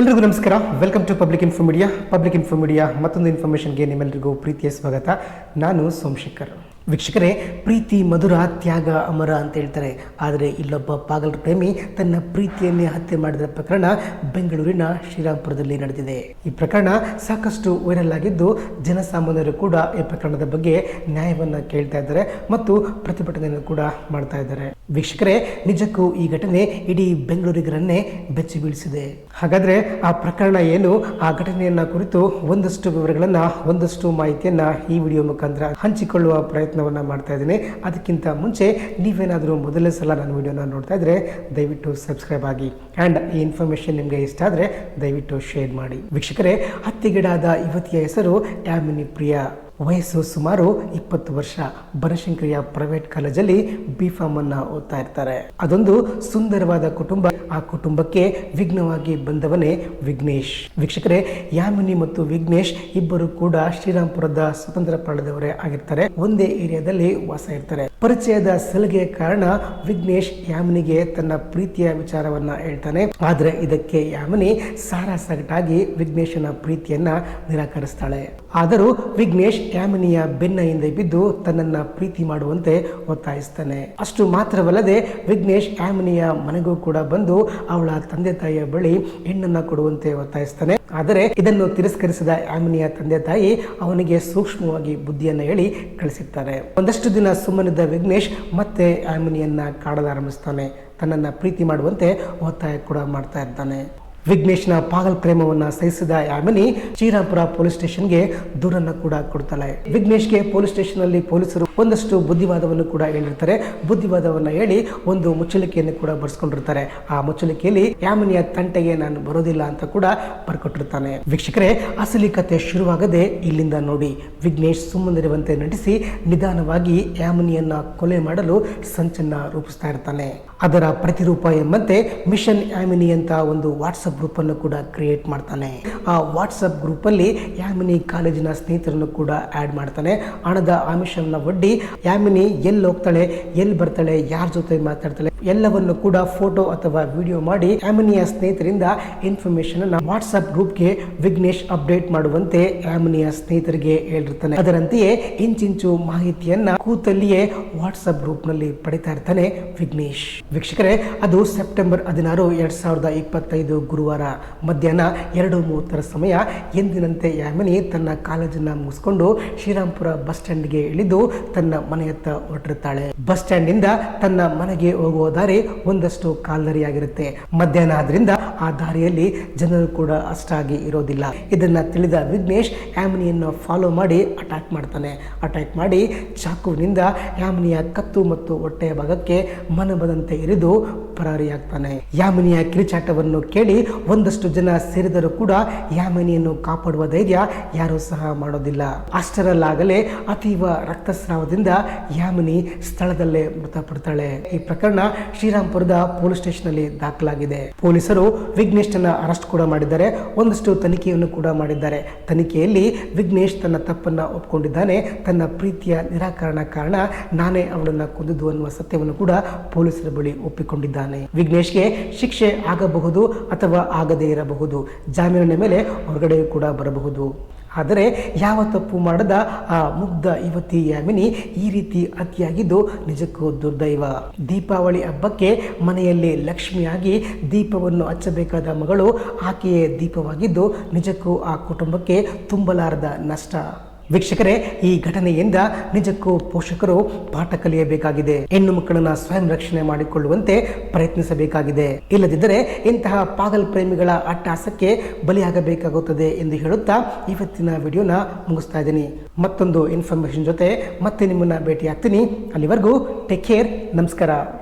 ಎಲ್ರಿಗೂ ನಮಸ್ಕಾರ. Welcome to public info media public info media ಮತ್ತೊಂದು ಇನ್ಫಾರ್ಮೇಷನ್ಗೆ ನಿಮ್ಮೆಲ್ಲರಿಗೂ ಪ್ರೀತಿಯ ಸ್ವಾಗತ. ನಾನು ಸೋಮಶೇಖರ್. ವೀಕ್ಷಕರೇ, ಪ್ರೀತಿ, ಮಧುರ, ತ್ಯಾಗ, ಅಮರ ಅಂತ ಹೇಳ್ತಾರೆ. ಆದರೆ ಇಲ್ಲೊಬ್ಬ ಪಾಗಲ್ ಪ್ರೇಮಿ ತನ್ನ ಪ್ರೀತಿಯನ್ನೇ ಹತ್ಯೆ ಮಾಡಿದ ಪ್ರಕರಣ ಬೆಂಗಳೂರಿನ ಶ್ರೀರಾಮ್ಪುರದಲ್ಲಿ ನಡೆದಿದೆ. ಈ ಪ್ರಕರಣ ಸಾಕಷ್ಟು ವೈರಲ್ ಆಗಿದ್ದು, ಜನಸಾಮಾನ್ಯರು ಕೂಡ ಈ ಪ್ರಕರಣದ ಬಗ್ಗೆ ನ್ಯಾಯವನ್ನು ಕೇಳ್ತಾ ಇದ್ದಾರೆ ಮತ್ತು ಪ್ರತಿಭಟನೆಯನ್ನು ಕೂಡ ಮಾಡ್ತಾ ಇದ್ದಾರೆ. ವೀಕ್ಷಕರೇ, ನಿಜಕ್ಕೂ ಈ ಘಟನೆ ಇಡೀ ಬೆಂಗಳೂರಿಗರನ್ನೇ ಬೆಚ್ಚಿ ಬೀಳಿಸಿದೆ ಹಾಗಾದ್ರೆ ಆ ಪ್ರಕರಣ ಏನು? ಆ ಘಟನೆಯನ್ನ ಕುರಿತು ಒಂದಷ್ಟು ವಿವರಗಳನ್ನ, ಒಂದಷ್ಟು ಮಾಹಿತಿಯನ್ನ ಈ ವಿಡಿಯೋ ಮುಖಾಂತರ ಹಂಚಿಕೊಳ್ಳುವ ಪ್ರಯತ್ನವನ್ನ ಮಾಡ್ತಾ ಇದ್ದೀನಿ. ಅದಕ್ಕಿಂತ ಮುಂಚೆ ನೀವೇನಾದರೂ ಮೊದಲನೇ ಸಲ ನನ್ನ ವೀಡಿಯೋನ ನೋಡ್ತಾ ಇದ್ರೆ ದಯವಿಟ್ಟು ಸಬ್ಸ್ಕ್ರೈಬ್ ಆಗಿ ಆ್ಯಂಡ್ ಈ ಇನ್ಫಾರ್ಮೇಷನ್ ನಿಮಗೆ ಇಷ್ಟ ಆದರೆ ದಯವಿಟ್ಟು ಶೇರ್ ಮಾಡಿ. ವೀಕ್ಷಕರೇ ಹತ್ಯೆಗೀಡಾದ ಯುವತಿಯ ಹೆಸರು ಯಾಮಿನಿ ಪ್ರಿಯಾ. ವಯಸ್ಸು ಸುಮಾರು ಇಪ್ಪತ್ತು ವರ್ಷ ಬನಶಂಕರಿಯ ಪ್ರೈವೇಟ್ ಕಾಲೇಜಲ್ಲಿ ಬಿ ಫಾರ್ಮ್ ಅನ್ನ ಓದ್ತಾ ಇರ್ತಾರೆ. ಅದೊಂದು ಸುಂದರವಾದ ಕುಟುಂಬ. ಆ ಕುಟುಂಬಕ್ಕೆ ವಿಘ್ನವಾಗಿ ಬಂದವನೇ ವಿಘ್ನೇಶ್. ವೀಕ್ಷಕರೇ, ಯಾಮಿನಿ ಮತ್ತು ವಿಘ್ನೇಶ್ ಇಬ್ಬರು ಕೂಡ ಶ್ರೀರಾಮ್ಪುರದ ಸ್ವತಂತ್ರ ಪಾಳದವರೇ ಆಗಿರ್ತಾರೆ. ಒಂದೇ ಏರಿಯಾದಲ್ಲಿ ವಾಸ ಇರ್ತಾರೆ. ಪರಿಚಯದ ಸಲಿಗೆ ಕಾರಣ ವಿಘ್ನೇಶ್ ಯಾಮಿನಿಗೆ ತನ್ನ ಪ್ರೀತಿಯ ವಿಚಾರವನ್ನ ಹೇಳ್ತಾನೆ. ಆದ್ರೆ ಇದಕ್ಕೆ ಯಾಮಿನಿ ಸಾರಾಸಗಟಾಗಿ ವಿಘ್ನೇಶನ ಪ್ರೀತಿಯನ್ನ ನಿರಾಕರಿಸ್ತಾಳೆ. ಆದರೂ ವಿಘ್ನೇಶ್ ಯಾಮಿನಿಯ ಬೆನ್ನ ಹಿಂದೆ ಬಿದ್ದು ತನ್ನನ್ನ ಪ್ರೀತಿ ಮಾಡುವಂತೆ ಒತ್ತಾಯಿಸ್ತಾನೆ. ಅಷ್ಟು ಮಾತ್ರವಲ್ಲದೆ ವಿಘ್ನೇಶ್ ಯಾಮಿನಿಯ ಮನೆಗೂ ಕೂಡ ಬಂದು ಅವಳ ತಂದೆ ತಾಯಿಯ ಬಳಿ ಹೆಣ್ಣನ್ನ ಕೊಡುವಂತೆ ಒತ್ತಾಯಿಸ್ತಾನೆ. ಆದರೆ ಇದನ್ನು ತಿರಸ್ಕರಿಸಿದ ಯಾಮಿನಿಯ ತಂದೆ ತಾಯಿ ಅವನಿಗೆ ಸೂಕ್ಷ್ಮವಾಗಿ ಬುದ್ಧಿಯನ್ನ ಹೇಳಿ ಕಳಿಸುತ್ತಾರೆ ಒಂದಷ್ಟು ದಿನ ಸುಮ್ಮನಿದ್ದ ವಿಘ್ನೇಶ್ ಮತ್ತೆ ಆಮಿನಿಯನ್ನ ಕಾಡಲಾರಂಭಿಸ್ತಾನೆ ತನ್ನನ್ನು ಪ್ರೀತಿ ಮಾಡುವಂತೆ ಒತ್ತಾಯ ಕೂಡ ಮಾಡ್ತಾ ಇರ್ತಾನೆ ವಿಘ್ನೇಶ್ನ ಪಾಗಲ್ ಪ್ರೇಮವನ್ನ ಸಹಿಸಿದ ಯಾಮಿನಿ ಶ್ರೀರಾಮಪುರ ಪೊಲೀಸ್ ಸ್ಟೇಷನ್ಗೆ ದೂರನ್ನ ಕೂಡ ಕೊಡ್ತಾಳೆ. ವಿಘ್ನೇಶ್ಗೆ ಪೊಲೀಸ್ ಸ್ಟೇಷನ್ ಅಲ್ಲಿ ಪೊಲೀಸರು ಒಂದಷ್ಟು ಬುದ್ಧಿವಾದವನ್ನು ಕೂಡ ಹೇಳಿರ್ತಾರೆ. ಬುದ್ಧಿವಾದವನ್ನ ಹೇಳಿ ಒಂದು ಮುಚ್ಚಳಿಕೆಯನ್ನು ಕೂಡ ಬರ್ಸ್ಕೊಂಡಿರ್ತಾರೆ. ಆ ಮುಚ್ಚಳಿಕೆಯಲ್ಲಿ ಯಾಮಿನಿಯ ತಂಟೆಗೆ ನಾನು ಬರೋದಿಲ್ಲ ಅಂತ ಕೂಡ ಬರ್ಕೊಟ್ಟಿರ್ತಾನೆ. ವೀಕ್ಷಕರೇ, ಅಸಲಿ ಕತೆ ಶುರುವಾಗದೆ ಇಲ್ಲಿಂದ ನೋಡಿ ವಿಘ್ನೇಶ್ ಸುಮ್ಮನಿರುವಂತೆ ನಟಿಸಿ ನಿಧಾನವಾಗಿ ಯಾಮಿನಿಯನ್ನ ಕೊಲೆ ಮಾಡಲು ಸಂಚನ್ನ ರೂಪಿಸ್ತಾ ಇರ್ತಾನೆ. ಅದರ ಪ್ರತಿರೂಪ ಎಂಬಂತೆ ಮಿಷನ್ ಯಾಮಿನಿ ಅಂತ ಒಂದು ವಾಟ್ಸಪ್ ಗ್ರೂಪ್ ಅನ್ನು ಕೂಡ ಕ್ರಿಯೇಟ್ ಮಾಡ್ತಾನೆ. ಆ ವಾಟ್ಸಪ್ ಗ್ರೂಪ್ ಅಲ್ಲಿ ಯಾಮಿನಿ ಕಾಲೇಜಿನ ಸ್ನೇಹಿತರನ್ನು ಕೂಡ ಆಡ್ ಮಾಡ್ತಾನೆ. ಹಣದ ಆಮಿಷನ್ನ ಒಡ್ಡಿ ಯಾಮಿನಿ ಎಲ್ಲಿ ಹೋಗ್ತಾಳೆ, ಎಲ್ಲಿ ಬರ್ತಾಳೆ, ಯಾರ ಜೊತೆ ಮಾತಾಡ್ತಾಳೆ ಎಲ್ಲವನ್ನು ಕೂಡ ಫೋಟೋ ಅಥವಾ ವಿಡಿಯೋ ಮಾಡಿ ಯಾಮಿನಿಯ ಸ್ನೇಹಿತರಿಂದ ಇನ್ಫಾರ್ಮೇಶನ್ ಅನ್ನ ವಾಟ್ಸಪ್ ಗ್ರೂಪ್ಗೆ ವಿಘ್ನೇಶ್ ಅಪ್ಡೇಟ್ ಮಾಡುವಂತೆ ಯಾಮಿನಿಯ ಸ್ನೇಹಿತರಿಗೆ ಹೇಳಿರ್ತಾನೆ. ಅದರಂತೆಯೇ ಇಂಚಿಂಚು ಮಾಹಿತಿಯನ್ನ ಕೂತಲ್ಲಿಯೇ ವಾಟ್ಸಪ್ ಗ್ರೂಪ್ನಲ್ಲಿ ಪಡಿತಾ ಇರ್ತಾನೆ ವಿಘ್ನೇಶ್. ವೀಕ್ಷಕರೇ, ಅದು ಸೆಪ್ಟೆಂಬರ್ ಹದಿನಾರು, ಎರಡ್ ಸಾವಿರದ ಇಪ್ಪತ್ತೈದು ಗುರುವಾರ ಮಧ್ಯಾಹ್ನ ಎರಡು ಮೂವತ್ತರ ಸಮಯ ಎಂದಿನಂತೆ ಯಾಮಿನಿ ತನ್ನ ಕಾಲೇಜನ್ನು ಮುಗಿಸ್ಕೊಂಡು ಶ್ರೀರಾಮ್ಪುರ ಬಸ್ ಸ್ಟ್ಯಾಂಡ್ಗೆ ಇಳಿದು ತನ್ನ ಮನೆಯತ್ತ ಹೊರಟಿರ್ತಾಳೆ ಬಸ್ ಸ್ಟ್ಯಾಂಡ್ನಿಂದ ತನ್ನ ಮನೆಗೆ ಹೋಗುವ ದಾರಿ ಒಂದಷ್ಟು ಕಾಲ್ದರಿಯಾಗಿರುತ್ತೆ ಮಧ್ಯಾಹ್ನ ಆದ್ರಿಂದ ಆ ದಾರಿಯಲ್ಲಿ ಜನರು ಕೂಡ ಅಷ್ಟಾಗಿ ಇರೋದಿಲ್ಲ. ಇದನ್ನ ತಿಳಿದ ವಿಘ್ನೇಶ್ ಯಾಮಿನಿಯನ್ನು ಫಾಲೋ ಮಾಡಿ ಅಟ್ಯಾಕ್ ಮಾಡ್ತಾನೆ. ಅಟ್ಯಾಕ್ ಮಾಡಿ ಚಾಕುವಿನಿಂದ ಯಾಮಿನಿಯ ಕತ್ತು ಮತ್ತು ಹೊಟ್ಟೆಯ ಭಾಗಕ್ಕೆ ಮನ ಬದಂತೆ ಇರಿದು ಪರಾರಿಯಾಗ್ತಾನೆ. ಯಾಮಿನಿಯ ಕಿರಿಚಾಟವನ್ನು ಕೇಳಿ ಒಂದಷ್ಟು ಜನ ಸೇರಿದರೂ ಕೂಡ ಯಾಮಿನಿಯನ್ನು ಕಾಪಾಡುವ ಧೈರ್ಯ ಯಾರೂ ಸಹ ಮಾಡೋದಿಲ್ಲ. ಅಷ್ಟರಲ್ಲಾಗಲೇ ಅತೀವ ರಕ್ತಸ್ರಾವದಿಂದ ಯಾಮಿನಿ ಸ್ಥಳದಲ್ಲೇ ಮೃತಪಡ್ತಾಳೆ. ಈ ಪ್ರಕರಣ ಶ್ರೀರಾಮ್ಪುರದ ಪೊಲೀಸ್ ಸ್ಟೇಷನ್ ಅಲ್ಲಿ ದಾಖಲಾಗಿದೆ. ಪೊಲೀಸರು ವಿಘ್ನೇಶ್ನ ಅರೆಸ್ಟ್ ಕೂಡ ಮಾಡಿದ್ದಾರೆ. ಒಂದಷ್ಟು ತನಿಖೆಯನ್ನು ಕೂಡ ಮಾಡಿದ್ದಾರೆ. ತನಿಖೆಯಲ್ಲಿ ವಿಘ್ನೇಶ್ ತನ್ನ ತಪ್ಪನ್ನ ಒಪ್ಕೊಂಡಿದ್ದಾನೆ. ತನ್ನ ಪ್ರೀತಿಯ ನಿರಾಕರಣ ಕಾರಣ ನಾನೇ ಅವಳನ್ನ ಕೊಂದಿದ್ದು ಅನ್ನುವ ಸತ್ಯವನ್ನು ಕೂಡ ಪೊಲೀಸರ ಬಳಿ ಒಪ್ಪಿಕೊಂಡಿದ್ದಾನೆ. ವಿಘ್ನೇಶ್ಗೆ ಶಿಕ್ಷೆ ಆಗಬಹುದು ಅಥವಾ ಆಗದೇ ಇರಬಹುದು. ಜಾಮೀನಿನ ಮೇಲೆ ಹೊರಗಡೆ ಕೂಡ ಬರಬಹುದು. ಆದರೆ ಯಾವ ತಪ್ಪು ಮಾಡದ ಆ ಮುಗ್ಧ ಯುವತಿ ಯಾಮಿನಿ ಈ ರೀತಿ ಅತಿಯಾಗಿದ್ದು ನಿಜಕ್ಕೂ ದುರ್ದೈವ. ದೀಪಾವಳಿ ಹಬ್ಬಕ್ಕೆ ಮನೆಯಲ್ಲಿ ಲಕ್ಷ್ಮಿಯಾಗಿ ದೀಪವನ್ನು ಹಚ್ಚಬೇಕಾದ ಮಗಳು ಆಕೆಯೇ ದೀಪವಾಗಿದ್ದು ನಿಜಕ್ಕೂ ಆ ಕುಟುಂಬಕ್ಕೆ ತುಂಬಲಾರದ ನಷ್ಟ. ವೀಕ್ಷಕರೇ, ಈ ಘಟನೆಯಿಂದ ನಿಜಕ್ಕೂ ಪೋಷಕರು ಪಾಠ ಕಲಿಯಬೇಕಾಗಿದೆ. ಹೆಣ್ಣು ಮಕ್ಕಳನ್ನ ಸ್ವಯಂ ರಕ್ಷಣೆ ಮಾಡಿಕೊಳ್ಳುವಂತೆ ಪ್ರಯತ್ನಿಸಬೇಕಾಗಿದೆ. ಇಲ್ಲದಿದ್ದರೆ ಇಂತಹ ಪಾಗಲ್ ಪ್ರೇಮಿಗಳ ಅಟ್ಟಾಸಕ್ಕೆ ಬಲಿಯಾಗಬೇಕಾಗುತ್ತದೆ ಎಂದು ಹೇಳುತ್ತಾ ಇವತ್ತಿನ ವಿಡಿಯೋನ ಮುಗಿಸ್ತಾ ಇದ್ದೀನಿ. ಮತ್ತೊಂದು ಇನ್ಫಾರ್ಮೇಶನ್ ಜೊತೆ ಮತ್ತೆ ನಿಮ್ಮನ್ನ ಭೇಟಿಯಾಗ್ತೀನಿ. ಅಲ್ಲಿವರೆಗೂ ಟೇಕ್ ಕೇರ್. ನಮಸ್ಕಾರ.